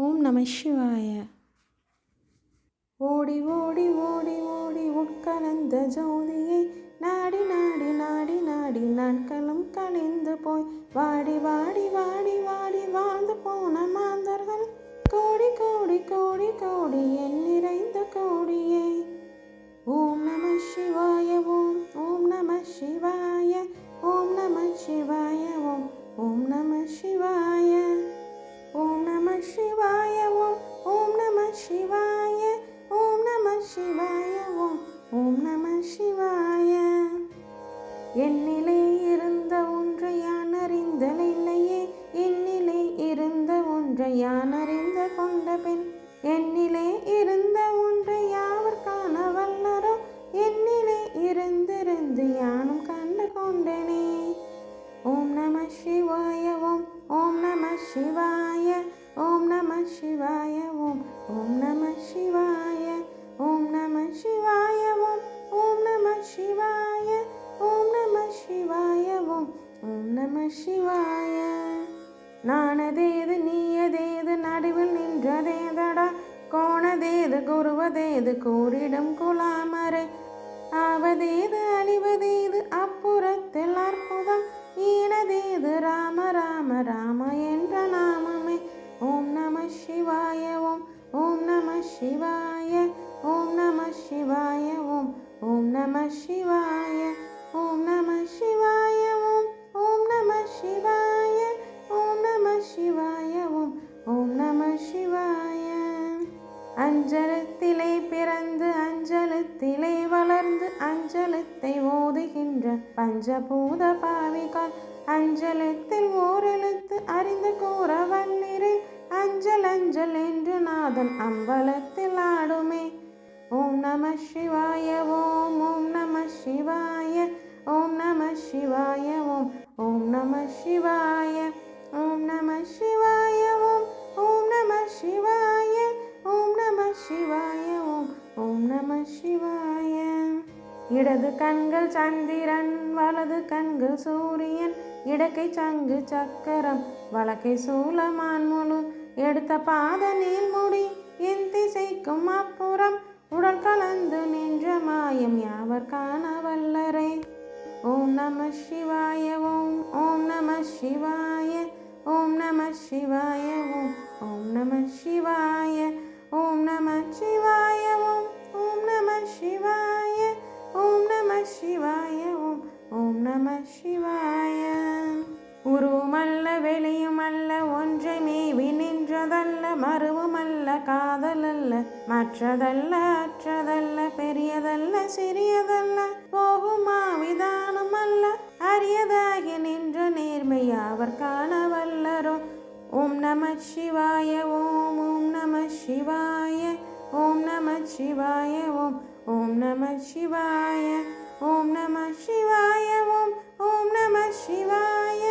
ஓம் நம சிவாய. ஓடி ஓடி ஓடி ஓடி உட்கலந்த ஜோதியை நாடி நாடி நாடி நாடி நாட்களும் கழிந்து போய். வாடி வாடி வாடி வாடி வாழ்ந்து போன மாந்தர்கள். கோடி கோடி கோடி கோடி என் நிறைந்த கோடியே. ஓம் நம சிவாய ஓம் ஓம் நம சிவாய ஓம் நம சிவாய ஓம் ஓம் நம சிவாய. ஓம் நம சிவாய ஓம் ஓம் நம சிவாய ஓம் நம சிவாய ஓம் ஓம் நம சிவாய. என்ன சிவாய ஓம் ஓம் நம சிவாய ஓம் நம சிவாய ஓம் ஓம் நம சிவாய ஓம் நம சிவாய ஓம் ஓம் நம சிவாய ஓம் நம சிவாய ஓம் ஓம் நம சிவாய நானதேது நீயதேது நடுவில் நின்றதேதடா கோணதேது குருவதேது கூறிடும் குலாமரை ஆவதேது அழிவதேது அப்புறத்தில் அற்புதம். ஈனதேது ராம ராம ராம என்ற நாமமே. ஓம் நம சிவாய ஓம் ஓம் நம சிவாய ஓம் நம சிவாய ஓம் ஓம் நம சிவாய ஓம் நம சிவாய ஓம் ஓம் நம சிவாய. பஞ்சபூத பாவிகால் அஞ்சலத்தில் ஓரெழுத்து அறிந்து கூற வல்லிரில் அஞ்சல் அஞ்சல் என்று நாதன் அம்பலத்தில் ஆடுமே. ஓம் நம சிவாய ஓம் ஓம் நம சிவாய ஓம் நம சிவாய ஓம் ஓம் நம சிவாய ஓம் நம சிவாய ஓம் ஓம் நம சிவாய ஓம் நம சிவாய ஓம் ஓம் நம சிவாய. இடது கண்கள் சந்திரன் வலது கண்கள் சூரியன் இடக்கை சங்கு சக்கரம் வழக்கை சூலமான் முழு எடுத்த பாத நீள்முடி என் திசைக்கும் அப்புறம் உடல் கலந்து நின்ற மாயம் யாவர் காண வல்லரே? ஓம் நம சிவாய ஓம் ஓம் நம சிவாய ஓம் நம சிவாய ஓம் ஓம் நம சிவாய ஓம் நம சிவாய ஓம் ஓம் நம சிவாய. சிவாய ஓம் ஓம் நம சிவாய. உருவமல்ல வெளியுமல்ல ஒன்றை வினின்றதல்ல நின்றதல்ல காதலல்ல மற்றதல்ல அற்றதல்ல பெரியதல்ல சிறியதல்ல. போகுமா விதானமல்ல அரியதாகி நின்ற நேர்மை அவர் காணவல்லரோ. ஓம் நம சிவாய ஓம் ஓம் நம சிவாய ஓம் நம சிவாய ஓம் ஓம் நம சிவாய. ஓம் நம சிவாய ஓம் ஓம் நம சிவாய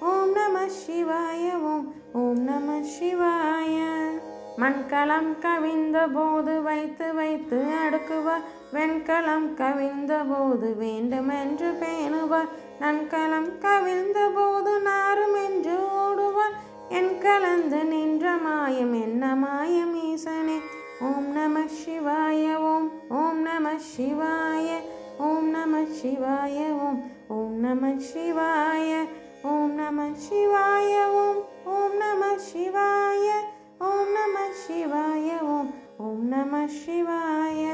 ஓம் நம சிவாய ஓம் ஓம் நம சிவாய. மண்கலம் கவிந்த போது வைத்து வைத்து அடுக்குவார் வெண்கலம் கவிழ்ந்த போது வேண்டுமென்று பேணுவார் நன்கலம் கவிழ்ந்த போது நாரும் என்று ஓடுவார் என் கலந்து நின்ற மாயம் என்ன மாயம் ஈசனே? ஓம் நம சிவாய ஓம் ஓம் நம சிவாய. ஓம் நம சிவாய ஓம் ஓம் நம சிவாய ஓம் நம சிவாய ஓம் ஓம் நம சிவாய ஓம் நம சிவாய ஓம் ஓம் நம சிவாய.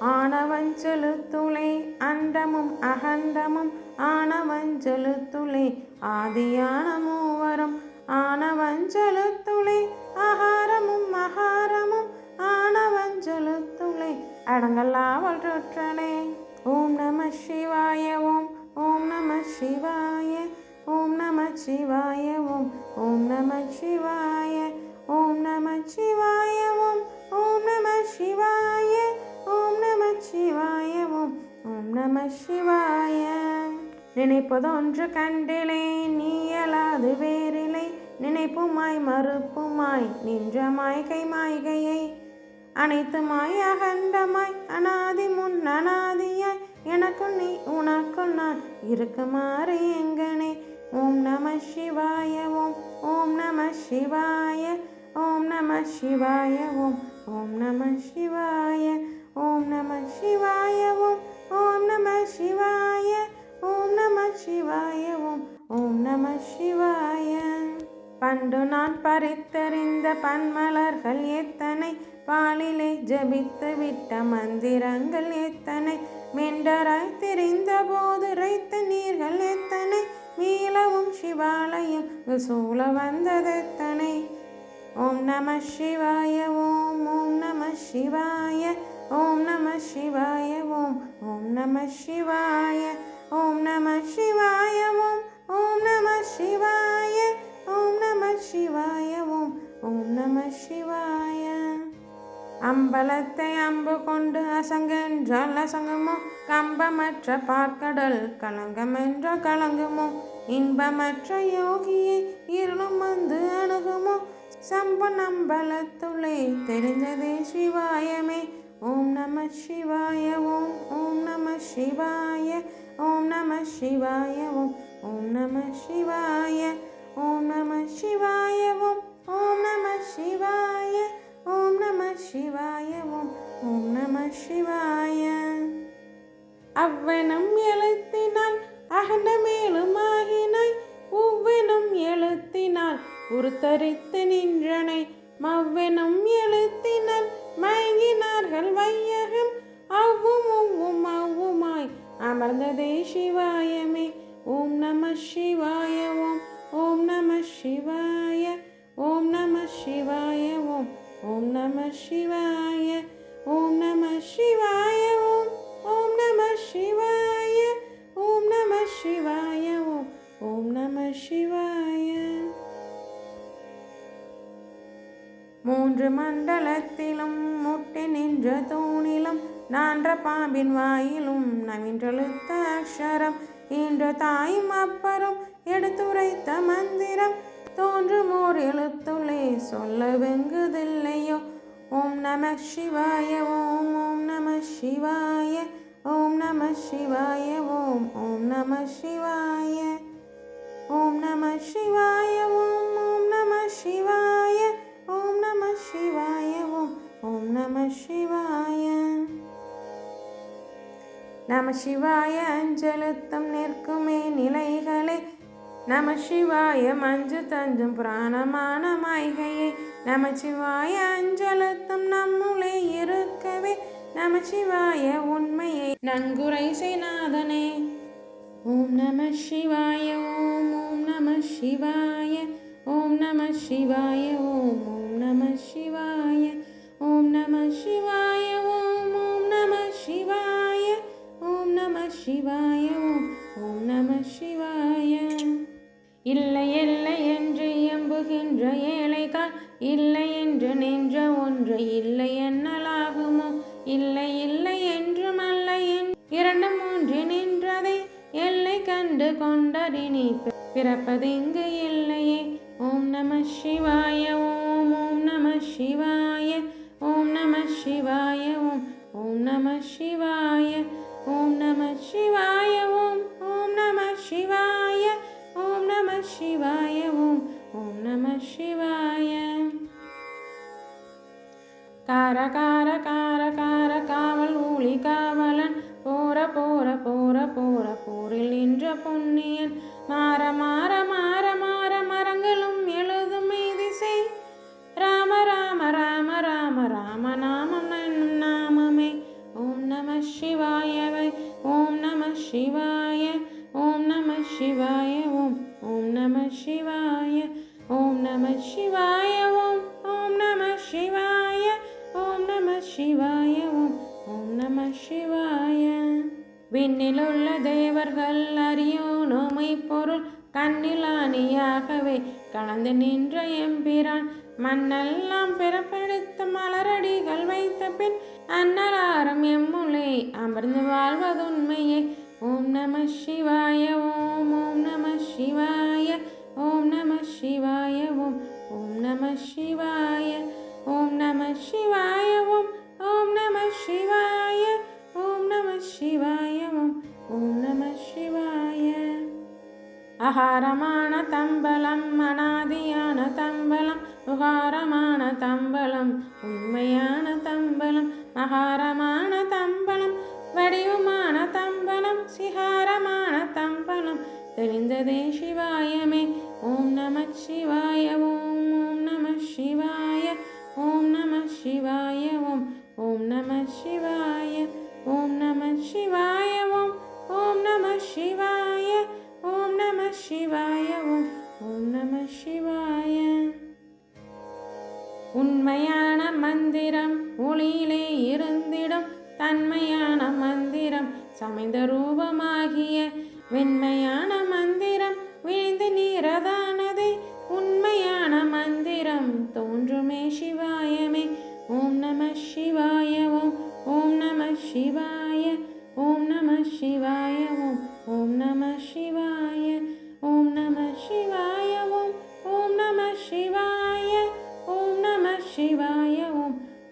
ஆனவஞ்செலுத்துளே அண்டமும் அகண்டமும் ஆனவஞ்செலுத்துளே ஆதியான மூவரும் ஆனவஞ்செலுத்துளே அகாரமும் மகாரமும் ஆனவஞ்செலுத்துளே அடங்கல்லாவல் ருற்றனே. ஓம் நம சிவாய ஓம் ஓம் நம சிவாய ஓம் நம சிவாய ஓம் ஓம் நம சிவாய ஓம் நம சிவாய ஓம் ஓம் நம சிவாய ஓம் நம சிவாய ஓம் ஓம் நம சிவாய. நினைப்பதொன்று கண்டிலே நீயலாது வேறிலை நினைப்புமாய் மறுப்புமாய் நின்ற மாய்கை மாய்கையை அனைத்துமாய் அகண்டமாய் அனாதி முன் அனாதியாய் எனக்குள் நீ உனக்குள் நான் இருக்குமாறு எங்கனே. ஓம் நம சிவாய ஓம் ஓம் நம சிவாய ஓம் நம சிவாய ஓம் ஓம் நம சிவாய ஓம் நம சிவாய ஓம் ஓம் நம சிவாய ஓம் நம சிவாய ஓம் ஓம் நம சிவாய. பண்டு நான் பறித்தறிந்த பன்மலர்கள் எத்தனை? பாலிலே ஜபித்து விட்ட மந்திரங்கள் எத்தனை? மெண்டராய் தெரிந்த போது ரைத்த நீர்கள் எத்தனை? மீளவும் சிவாலயம் சூழ வந்ததெத்தனை ஓம் நம சிவாய ஓம் ஓம் நம சிவாய ஓம் நம சிவாய ஓம் ஓம் நம சிவாய ஓம் நம சிவாய ஓம் ஓம் நம சிவாய ஓம் நம சிவாய ஓம் ஓம் நம சிவாய. அம்பலத்தை அம்பு கொண்டு அசங்கென்றால் அசங்குமோ? கம்பமற்ற பார்க்கடல் கலங்கமென்ற கலங்குமோ? இன்பமற்ற யோகியை இருளும் வந்து அணுகுமோ? சம்பன் அம்பலத்துள்ளே தெரிந்ததே சிவாயமே. ஓம் நம சிவாய ஓம் ஓம் நம சிவாய ஓம் நம சிவாய ஓம் ஓம் நம சிவாய ஓம் நம சிவாய ஓம் ஓம் நம சிவாய. சிவாய ஓம் ஓம் நம சிவாய. அவ்வனம் எழுத்தினால் அகண்ட மேலுமாகினாய் ஒவ்வெனும் எழுத்தினால் உருத்தரித்து நின்றனை. மவ்வெனும் எழுத்தினால் மயங்கினார்கள் வையகம். அவ்வும் ஒவ்வும் அவ்வுமாய் அமர்ந்ததே சிவாயமே. ஓம் நம சிவாய ஓம் ஓம் நம சிவாய. ஓம் நம சிவாய ஓம் ஓம் நம சிவாய ஓம் நம சிவாய ஓம் ஓம் நம சிவாய ஓம் நம சிவாய ஓம் ஓம் நம சிவாய. மூன்று மண்டலத்திலும் முட்டி நின்ற தூணிலும் நான்ற பாம்பின் வாயிலும் நவின்றெழுத்த அக்ஷரம் ஈன்ற தாயும் அப்பரும் எடுத்துரைத்த மந்திரம் தோன்றும் ஓர் எழுத்துளே சொல்ல வெங்குதில்லையோ. ஓம் நம சிவாய ஓம் ஓம் நம சிவாய ஓம் நம சிவாய ஓம் ஓம் நம சிவாய. ஓம் நம சிவாய ஓம் ஓம் நம சிவாய ஓம் நம சிவாய ஓம் ஓம் நம சிவாய. நம சிவாய அஞ்சலுத்தம் நிற்குமே நிலைகளை. நம சிவாய மஞ்சு தஞ்சும் புராணமான மாய்கையே நம சிவாய அஞ்சலத்தும் நம்முளே இருக்கவே நம சிவாய உண்மையை நன்குரை செய்நாதனே ஓம் நம சிவாய ஓம் ஓம் நம சிவாய ஓம் நம சிவாய ஓம் ஓம் நம சிவாய ஓம் நம சிவாய ஓம் ஓம் நம சிவாய ஓம் நம சிவாய ஓம் ஓம் நம சிவாய. இல்லை இல்லை என்று எம்புகின்ற ஏழைகள் இல்லை என்று நின்ற ஒன்று இல்லை என்னலாகுமோ? இல்லை இல்லை என்றும் அல்ல என் இரண்டு மூன்று நின்றதை எல்லை கண்டு கொண்டறினி பிறப்பது இங்கு இல்லையே. ஓம் நம சிவாய ஓம் ஓம் நம சிவாய ஓம் நம சிவாய ஓம் ஓம் நம சிவாய ஓம் நம சிவாய ஓம் ஓம் நம சிவாய. சிவாய ஓம் ஓம் நம சிவாய கார கார கார கார காவல் ஊழி காவலன் போற போற போற போற போரில் நின்ற பொன்னியன்। மாற சிவாய. விண்ணிலுள்ள தேவர்கள் அறியோனோமை பொருள் கண்ணிலானியாகவே கலந்து நின்ற எம்பிரான். மண்ணெல்லாம் பிறப்பெடுத்த மலரடிகள் வைத்த பின் அன்னலாரம் எம்முளே அமர்ந்து வாழ்வதுண்மையே. ஓம் நம சிவாய ஓம் ஓம் நம சிவாய ஓம் நம சிவாய ஓம் ஓம் நம சிவாய. ஓம் நம சிவாய ஓம் ஓம் நம சிவாய. ஆகாரமான தம்பலம் அனாதியான தம்பலம் சுகாரமான தம்பலம் உண்மையான தம்பலம் மகாரமான தம்பலம் வடிவமான தம்பலம் சிகாரமான தம்பலம் தெரிந்ததே சிவாயமே ஓம் நம சிவாய ஓம் ஓம் நம சிவாய ஓம் நம சிவாய ஓம் ஓம் நம சிவாய ஓம் நம சிவாய ஓம் ஓம் ஒளியிலே இருந்திடும் தன்மையான மந்திரம் சமைந்த ரூபமாகிய வெண்மையான மந்திரம் விழுந்து நீரதானதே உண்மையான மந்திரம். தோன்றுமே சிவாயமே ஓம் நம சிவாய ஓம் ஓம் நம சிவாய ஓம் நம சிவாய ஓம் ஓம் நம சிவாய ஓம் நம சிவாய ஓம் ஓம் நம சிவாய ஓம் நம சிவாய ஓம்.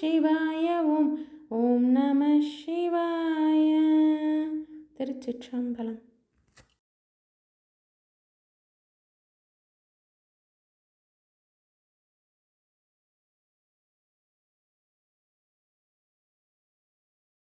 சிவாய ஓம் ஓம் நம சிவாய. திருச்சிற்றம்பலம்.